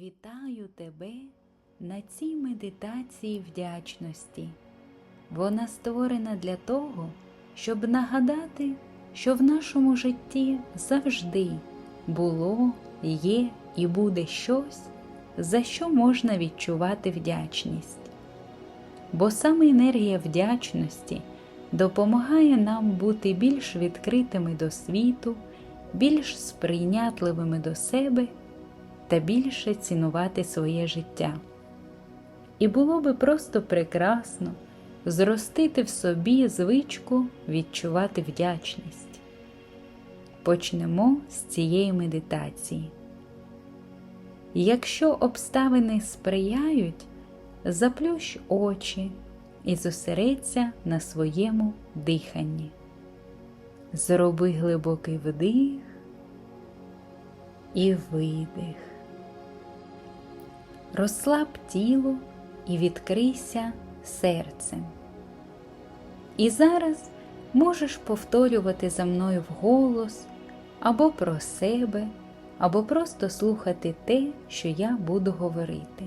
Вітаю тебе на цій медитації вдячності. Вона створена для того, щоб нагадати, що в нашому житті завжди було, є і буде щось, за що можна відчувати вдячність. Бо саме енергія вдячності допомагає нам бути більш відкритими до світу, більш сприйнятливими до себе та більше цінувати своє життя. І було би просто прекрасно зростити в собі звичку відчувати вдячність. Почнемо з цієї медитації. Якщо обставини сприяють, заплющ очі і зосередься на своєму диханні. Зроби глибокий вдих і видих. Розслаб тіло і відкрийся серцем. І зараз можеш повторювати за мною вголос або про себе, або просто слухати те, що я буду говорити.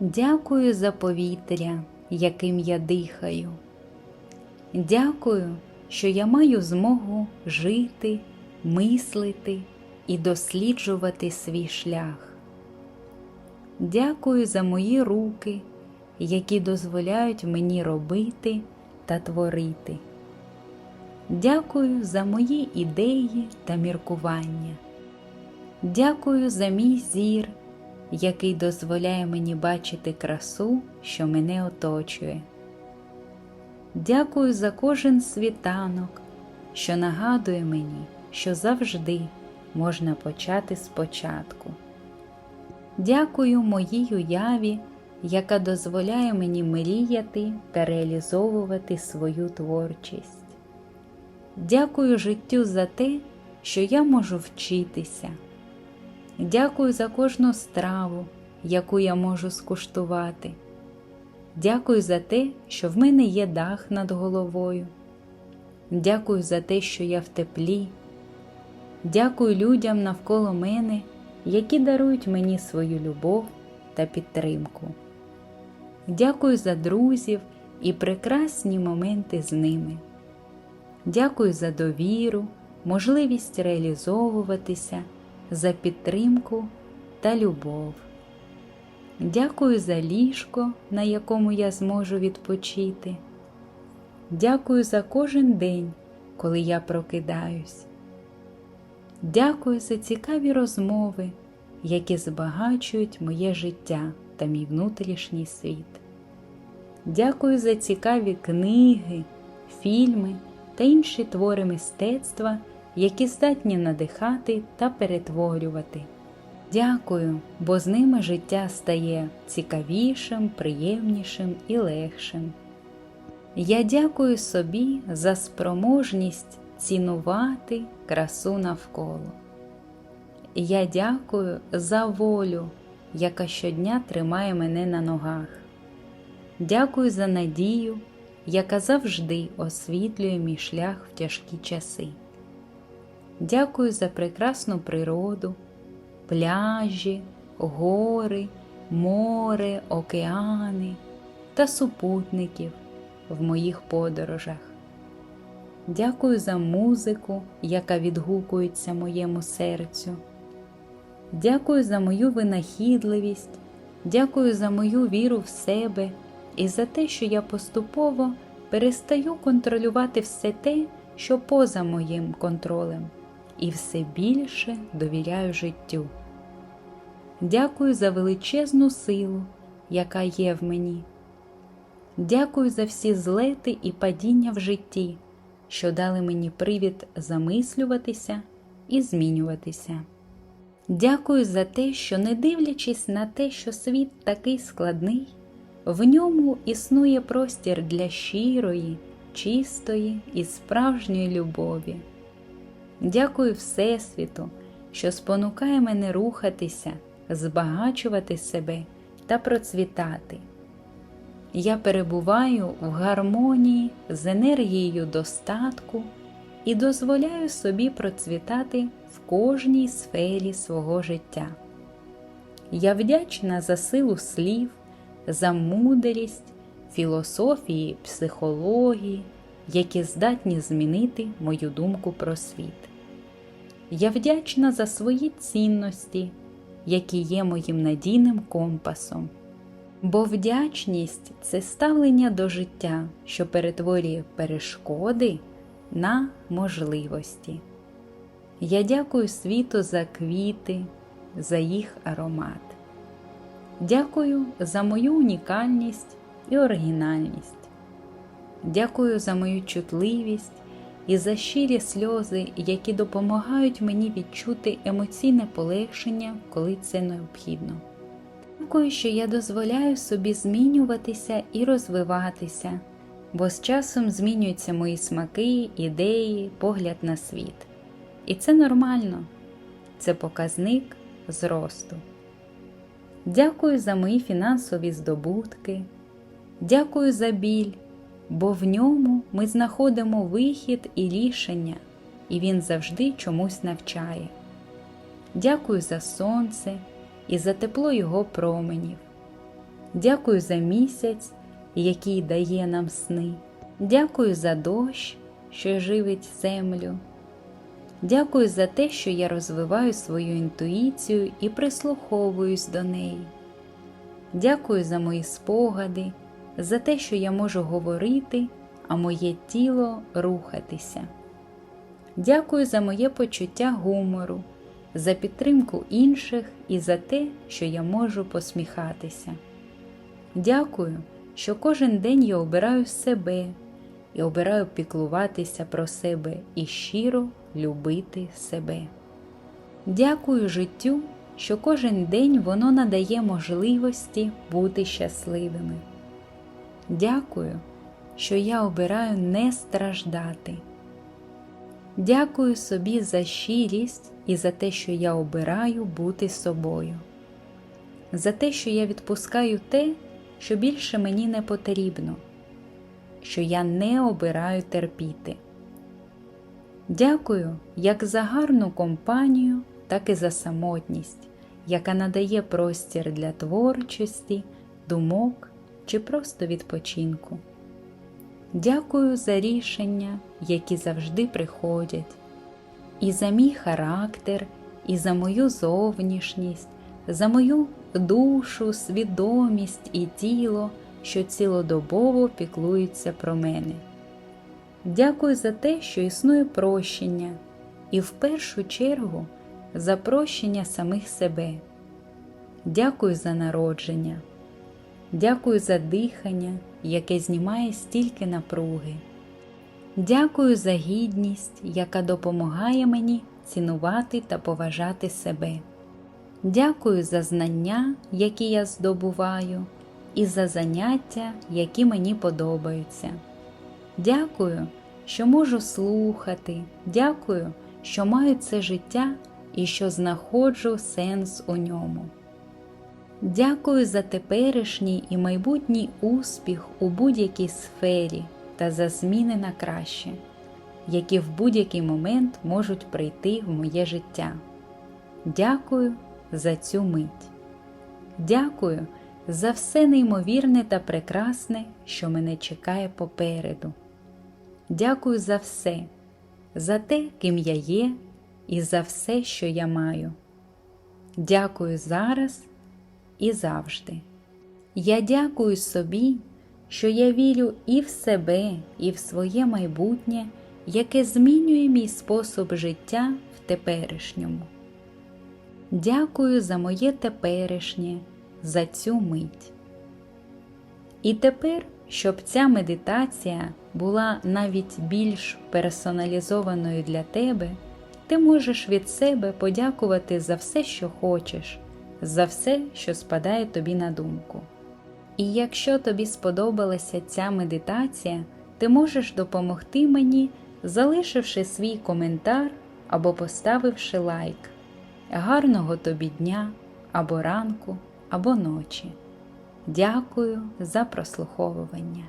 Дякую за повітря, яким я дихаю. Дякую, що я маю змогу жити, мислити і досліджувати свій шлях. Дякую за мої руки, які дозволяють мені робити та творити. Дякую за мої ідеї та міркування. Дякую за мій зір, який дозволяє мені бачити красу, що мене оточує. Дякую за кожен світанок, що нагадує мені, що завжди можна почати спочатку. Дякую моїй уяві, яка дозволяє мені мріяти та реалізовувати свою творчість. Дякую життю за те, що я можу вчитися. Дякую за кожну страву, яку я можу скуштувати. Дякую за те, що в мене є дах над головою. Дякую за те, що я в теплі. Дякую людям навколо мене, які дарують мені свою любов та підтримку. Дякую за друзів і прекрасні моменти з ними. Дякую за довіру, можливість реалізовуватися, за підтримку та любов. Дякую за ліжко, на якому я зможу відпочити. Дякую за кожен день, коли я прокидаюсь. Дякую за цікаві розмови, які збагачують моє життя та мій внутрішній світ. Дякую за цікаві книги, фільми та інші твори мистецтва, які здатні надихати та перетворювати. Дякую, бо з ними життя стає цікавішим, приємнішим і легшим. Я дякую собі за спроможність цінувати красу навколо. Я дякую за волю, яка щодня тримає мене на ногах. Дякую за надію, яка завжди освітлює мій шлях в тяжкі часи. Дякую за прекрасну природу, пляжі, гори, море, океани та супутників в моїх подорожах. Дякую за музику, яка відгукується моєму серцю. Дякую за мою винахідливість, дякую за мою віру в себе і за те, що я поступово перестаю контролювати все те, що поза моїм контролем, і все більше довіряю життю. Дякую за величезну силу, яка є в мені. Дякую за всі злети і падіння в житті, що дали мені привід замислюватися і змінюватися. Дякую за те, що, не дивлячись на те, що світ такий складний, в ньому існує простір для щирої, чистої і справжньої любові. Дякую Всесвіту, що спонукає мене рухатися, збагачувати себе та процвітати. Я перебуваю в гармонії з енергією достатку і дозволяю собі процвітати в кожній сфері свого життя. Я вдячна за силу слів, за мудрість, філософії, психології, які здатні змінити мою думку про світ. Я вдячна за свої цінності, які є моїм надійним компасом. Бо вдячність це ставлення до життя, що перетворює перешкоди на можливості. Я дякую світу за квіти, за їх аромат. Дякую за мою унікальність і оригінальність. Дякую за мою чутливість і за щирі сльози, які допомагають мені відчути емоційне полегшення, коли це необхідно. Дякую, що я дозволяю собі змінюватися і розвиватися, бо з часом змінюються мої смаки, ідеї, погляд на світ. І це нормально, це показник зросту. Дякую за мої фінансові здобутки, дякую за біль, бо в ньому ми знаходимо вихід і рішення, і він завжди чомусь навчає. Дякую за сонце і за тепло його променів. Дякую за місяць, який дає нам сни. Дякую за дощ, що живить землю. Дякую за те, що я розвиваю свою інтуїцію і прислуховуюсь до неї. Дякую за мої спогади, за те, що я можу говорити, а моє тіло рухатися. Дякую за моє почуття гумору, за підтримку інших і за те, що я можу посміхатися. Дякую, що кожен день я обираю себе і обираю піклуватися про себе і щиро любити себе. Дякую життю, що кожен день воно надає можливості бути щасливими. Дякую, що я обираю не страждати. Дякую собі за щирість і за те, що я обираю бути собою, за те, що я відпускаю те, що більше мені не потрібно, що я не обираю терпіти. Дякую як за гарну компанію, так і за самотність, яка надає простір для творчості, думок чи просто відпочинку. Дякую за рішення, які завжди приходять, і за мій характер, і за мою зовнішність, за мою душу, свідомість і тіло, що цілодобово піклуються про мене. Дякую за те, що існує прощення, і в першу чергу за прощення самих себе. Дякую за народження. Дякую за дихання, яке знімає стільки напруги. Дякую за гідність, яка допомагає мені цінувати та поважати себе. Дякую за знання, які я здобуваю, і за заняття, які мені подобаються. Дякую, що можу слухати. Дякую, що маю це життя і що знаходжу сенс у ньому. Дякую за теперішній і майбутній успіх у будь-якій сфері та за зміни на краще, які в будь-який момент можуть прийти в моє життя. Дякую за цю мить. Дякую за все неймовірне та прекрасне, що мене чекає попереду. Дякую за все, за те, ким я є, і за все, що я маю. Дякую зараз і завжди. Я дякую собі, що я вірю і в себе, і в своє майбутнє, яке змінює мій спосіб життя в теперішньому. Дякую за моє теперішнє, за цю мить. І тепер, щоб ця медитація була навіть більш персоналізованою для тебе, ти можеш від себе подякувати за все, що хочеш, за все, що спадає тобі на думку. І якщо тобі сподобалася ця медитація, ти можеш допомогти мені, залишивши свій коментар або поставивши лайк. Гарного тобі дня або ранку, або ночі. Дякую за прослуховування.